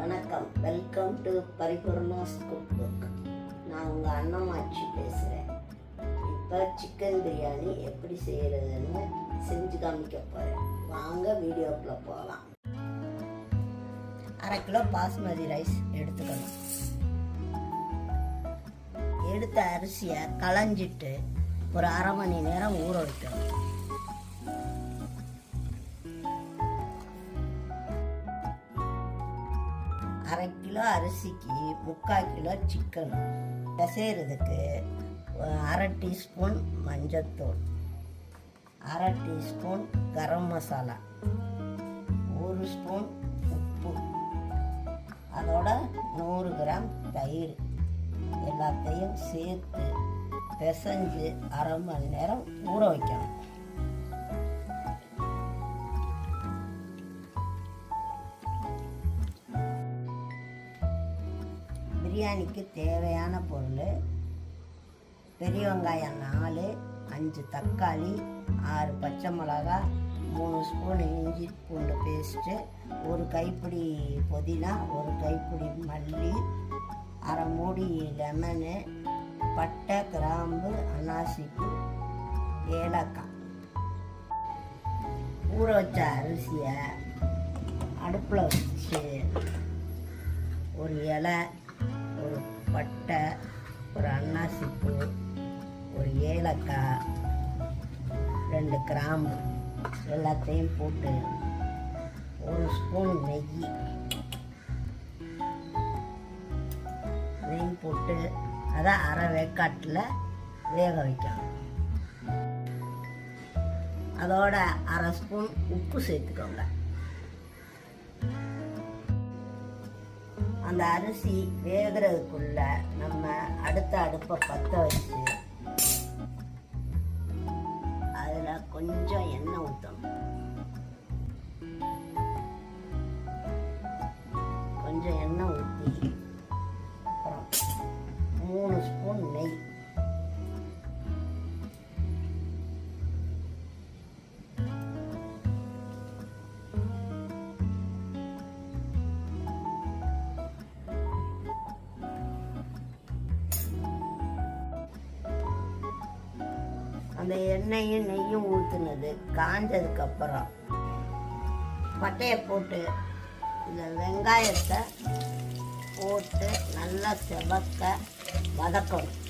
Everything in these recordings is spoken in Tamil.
வணக்கம். Welcome to Paripoorna's cook book நான் உங்கள் அண்ணமாச்சி பேசுகிறேன் இப்போ சிக்கன் பிரியாணி எப்படி செய்கிறதுன்னு செஞ்சு காமிக்க போகிறேன் வாங்க வீடியோக்குள்ளே போகலாம் அரை கிலோ பாஸ்மதி ரைஸ் எடுத்துக்கணும். எடுத்த அரிசியை களைஞ்சிட்டு ஒரு அரை மணி நேரம் ஊற வைக்கணும். அரை கிலோ அரிசிக்கு முக்கால் கிலோ சிக்கன் பிசைகிறதுக்கு அரை டீஸ்பூன் மஞ்சத்தூள் அரை டீஸ்பூன் கரம் மசாலா ஒரு ஸ்பூன் உப்பு அதோட நூறு கிராம் தயிர். எல்லாத்தையும் சேர்த்து பிசைஞ்சு அரை மணி நேரம் ஊற வைக்கணும். பிரியாணிக்கு தேவையான பொருள் பெரிய வெங்காயம் நாலு அஞ்சு தக்காளி ஆறு பச்சை மிளகா மூணு ஸ்பூன் இஞ்சி பூண்டு பேஸ்ட்டு ஒரு கைப்பிடி புதினா ஒரு கைப்பிடி மல்லி அரை மூடி லெமனு பட்டை கிராம்பு அன்னாசிப்பூ ஏலக்காய். ஊற வச்ச அரிசியை அடுப்பில் வச்சு ஒரு இலை ஒரு பட்டை ஒரு அன்னாசிப்பூ ஒரு ஏலக்காய் ரெண்டு கிராம்பு எல்லாத்தையும் போட்டு ஒரு ஸ்பூன் நெய். நெய் போட்டு அதை அரை வேக்காட்டில் வேக வைக்கணும். அதோட அரை ஸ்பூன் உப்பு சேர்த்துக்கோங்க. அந்த அரிசி வேகிறதுக்குள்ள நம்ம அடுத்த அடுப்பை பற்ற வச்சு அதில் கொஞ்சம் எண்ணெய் ஊற்றணும் அந்த எண்ணெயும் நெய்யும் ஊற்றுனது காஞ்சதுக்கு அப்புறம் பட்டையை போட்டு இந்த வெங்காயத்தை போட்டு நல்லா செவக்க வதக்கணும்.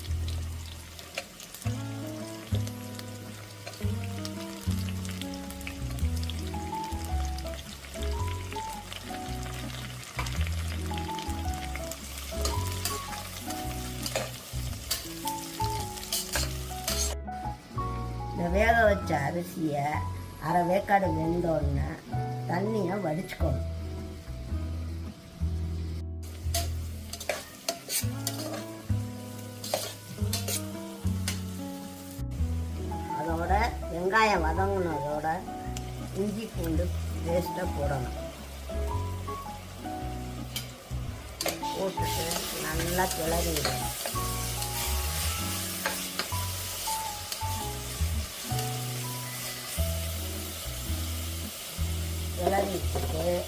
வச்ச அரிசியை அரை வேக்காடு வெந்தோடனே தண்ணியை வடிச்சுக்கணும். அதோட வெங்காயம் வதங்கினதோட இஞ்சி பூண்டு பேஸ்ட்டை போடணும். போட்டுட்டு நல்லா கிளறி விடணும் りして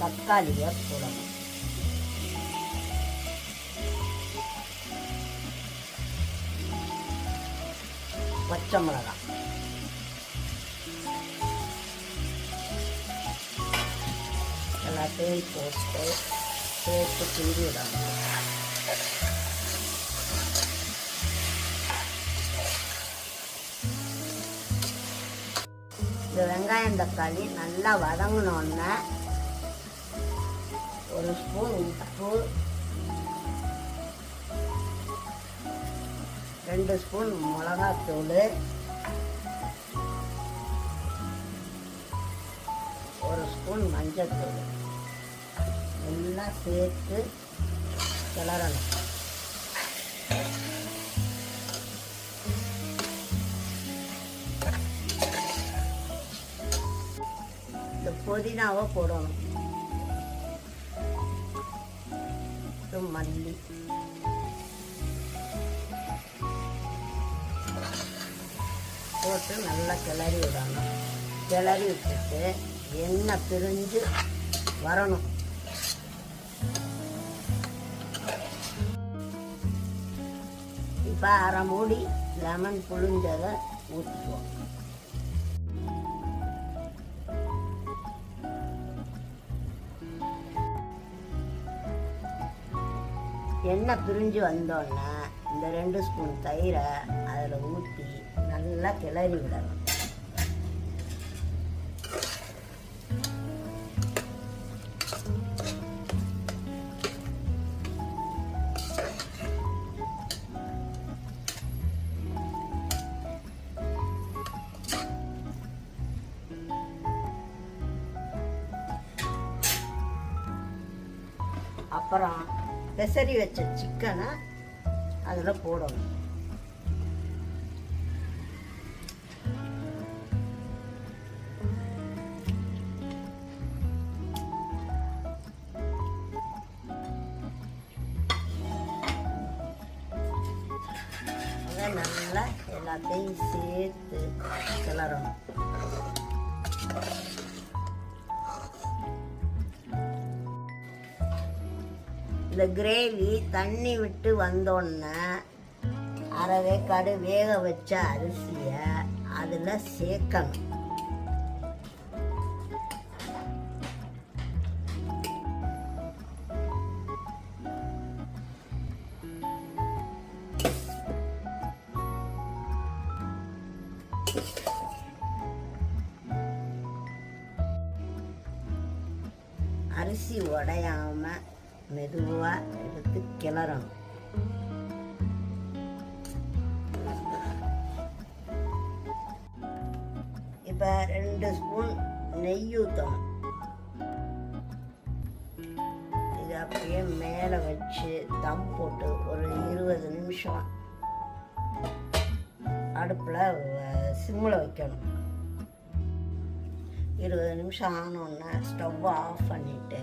ばっかりっとらわっちゃむらが。ラテンコして、そーっと切るだろう。இந்த வெங்காயம் தக்காளி நல்லா வதங்கினோடனே ஒரு ஸ்பூன் உப்பு ரெண்டு ஸ்பூன் மிளகாத்தூள் ஒரு ஸ்பூன் மஞ்சத்தூள். எல்லாம் சேர்த்து கிளறணும். புதினாவை போடணும். மல்லி. போட்டு நல்லா கிளறி விடணும். கிளறி விட்டுட்டு எண்ணெய் பிரிஞ்சு வரணும். இப்போ அரை மூடி லெமன் புழிஞ்சதை ஊற்றிக்குவோம் எண்ணெய் பிரிஞ்சு வந்தோடனே இந்த ரெண்டு ஸ்பூன் தயிரை அதில் ஊற்றி நல்லா கிளறி விடணும். அப்புறம் பெசரி வச்ச சிக்கனை அதில் போடணும். நல்லா எல்லாத்தையும் சேர்த்து கிளறணும். இந்த கிரேவி தண்ணி விட்டு வந்தோடனே அரை கடு வேக வச்ச அரிசியை அதில் சேர்க்கணும். அரிசி உடையாமல் மெதுவாக எடுத்து கிளறணும். இப்போ ரெண்டு ஸ்பூன் நெய் ஊற்றணும் இது அப்படியே மேலே வச்சு தம் போட்டு ஒரு இருபது நிமிஷம் அடுப்பில் சிம்மில் வைக்கணும். இருபது நிமிஷம் ஆனோன்னா ஸ்டவ்வை ஆஃப் பண்ணிவிட்டு